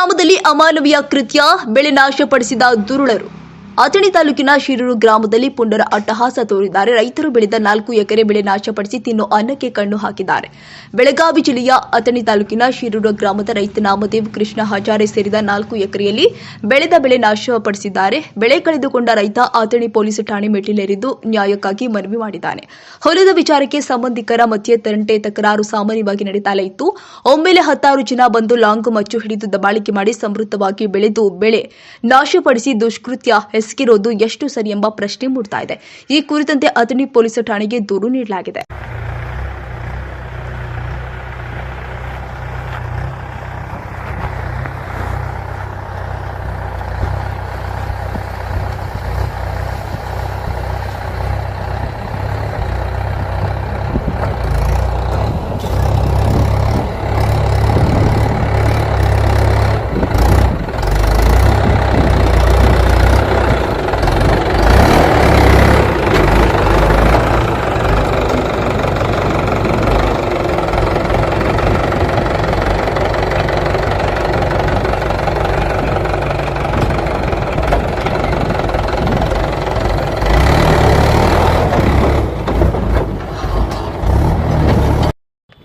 ಗ್ರಾಮದಲ್ಲಿ ಅಮಾನವೀಯ ಕೃತ್ಯ ಬೆಳೆ ನಾಶಪಡಿಸಿದ ದುರುಳರು. ಅಥಣಿ ತಾಲೂಕಿನ ಶಿರೂರು ಗ್ರಾಮದಲ್ಲಿ ಪುಂಡರ ಅಟ್ಟಹಾಸ ತೋರಿದ್ದಾರೆ. ರೈತರು ಬೆಳೆದ ನಾಲ್ಕು ಎಕರೆ ಬೆಳೆ ನಾಶಪಡಿಸಿ ತಿನ್ನು ಅನ್ನಕ್ಕೆ ಕಣ್ಣು ಹಾಕಿದ್ದಾರೆ. ಬೆಳಗಾವಿ ಜಿಲ್ಲೆಯ ಅಥಣಿ ತಾಲೂಕಿನ ಶಿರೂರು ಗ್ರಾಮದ ರೈತ ನಾಮದೇವ್ ಕೃಷ್ಣ ಹಜಾರೆ ಸೇರಿದ ನಾಲ್ಕು ಎಕರೆಯಲ್ಲಿ ಬೆಳೆದ ಬೆಳೆ ನಾಶಪಡಿಸಿದ್ದಾರೆ. ಬೆಳೆ ಕಳೆದುಕೊಂಡ ರೈತ ಅಥಣಿ ಪೊಲೀಸ್ ಠಾಣೆ ಮೆಟ್ಟಿಲೇರಿದ್ದು ನ್ಯಾಯಕ್ಕಾಗಿ ಮನವಿ ಮಾಡಿದ್ದಾನೆ. ಹೊಲದ ವಿಚಾರಕ್ಕೆ ಸಂಬಂಧಿಕರ ಮಧ್ಯೆ ತಂಟೆ ತಕರಾರು ಸಾಮಾನ್ಯವಾಗಿ ನಡೀತಾಲೇ ಇತ್ತು ಒಮ್ಮೆಲೆ ಹತ್ತಾರು ಜನ ಬಂದು ಲಾಂಗ್ ಮಚ್ಚು ಹಿಡಿದು ದಬಾಳಿಕೆ ಮಾಡಿ ಸಮೃದ್ಧವಾಗಿ ಬೆಳೆದು ಬೆಳೆ ನಾಶಪಡಿಸಿ ದುಷ್ಕೃತ್ಯ ಎಸಗಿರೋದು ಎಷ್ಟು ಸರಿ ಎಂಬ ಪ್ರಶ್ನೆ ಮೂಡ್ತಾ ಇದೆ. ಈ ಕುರಿತಂತೆ ಅಥಣಿ ಪೊಲೀಸ್ ಠಾಣೆಗೆ ದೂರು ನೀಡಲಾಗಿದೆ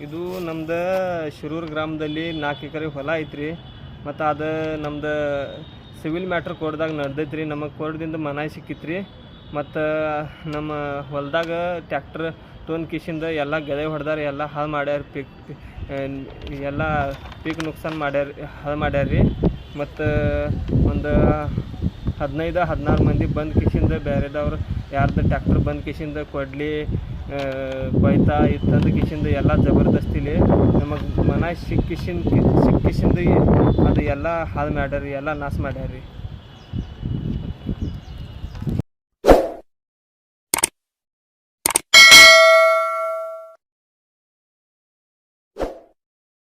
ಇದು ನಮ್ದು ಶಿರೂರು ಗ್ರಾಮದಲ್ಲಿ ನಾಲ್ಕು ಎಕರೆ ಹೊಲ ಐತ್ರಿ. ಮತ್ತು ಅದು ನಮ್ದು ಸಿವಿಲ್ ಮ್ಯಾಟ್ರ್ ಕೋರ್ಟ್ದಾಗ ನಡೆದೈತ್ರಿ. ನಮಗೆ ಕೋರ್ಟ್ದಿಂದ ಮನಾಯಿ ಸಿಕ್ಕಿತ್ರಿ. ಮತ್ತು ನಮ್ಮ ಹೊಲದಾಗ ಟ್ಯಾಕ್ಟ್ರ್ ಟೋನ್ ಕಿಶಿಂದ ಎಲ್ಲ ಗದೆ ಹೊಡೆದಾರ, ಎಲ್ಲ ಹಾಳು ಮಾಡ್ಯಾರ, ಪಿಕ್, ಎಲ್ಲ ಪೀಕ್ ನುಕ್ಸಾನ್ ಮಾಡ್ಯಾರ, ಹಾಳು ಮಾಡ್ಯಾರ ರೀ ಮತ್ತು ಒಂದು ಹದಿನೈದು ಹದಿನಾರು ಮಂದಿ ಬಂದು ಕಿಶಿಂದ ಬೇರೆದವ್ರು ಯಾರ್ದು ಟ್ಯಾಕ್ಟ್ರ್ ಬಂದು ಕಿಶಿಂದ ಕೊಡ್ಲಿ ಕೊಯ್ತಾ ಇತ್ತಂದು ಕಿಶಿಂದ ಎಲ್ಲ ಜಬರ್ದಸ್ತಿಲಿ ನಮಗೆ ಮನ ಸಿಕ್ಕಿಶಿಂದ ಸಿಕ್ಕಿಸಿಂದ ಅದು ಎಲ್ಲ ಹಾಳು ಮಾಡ್ಯಾರಿ, ಎಲ್ಲ ನಾಶ ಮಾಡ್ಯಾರ.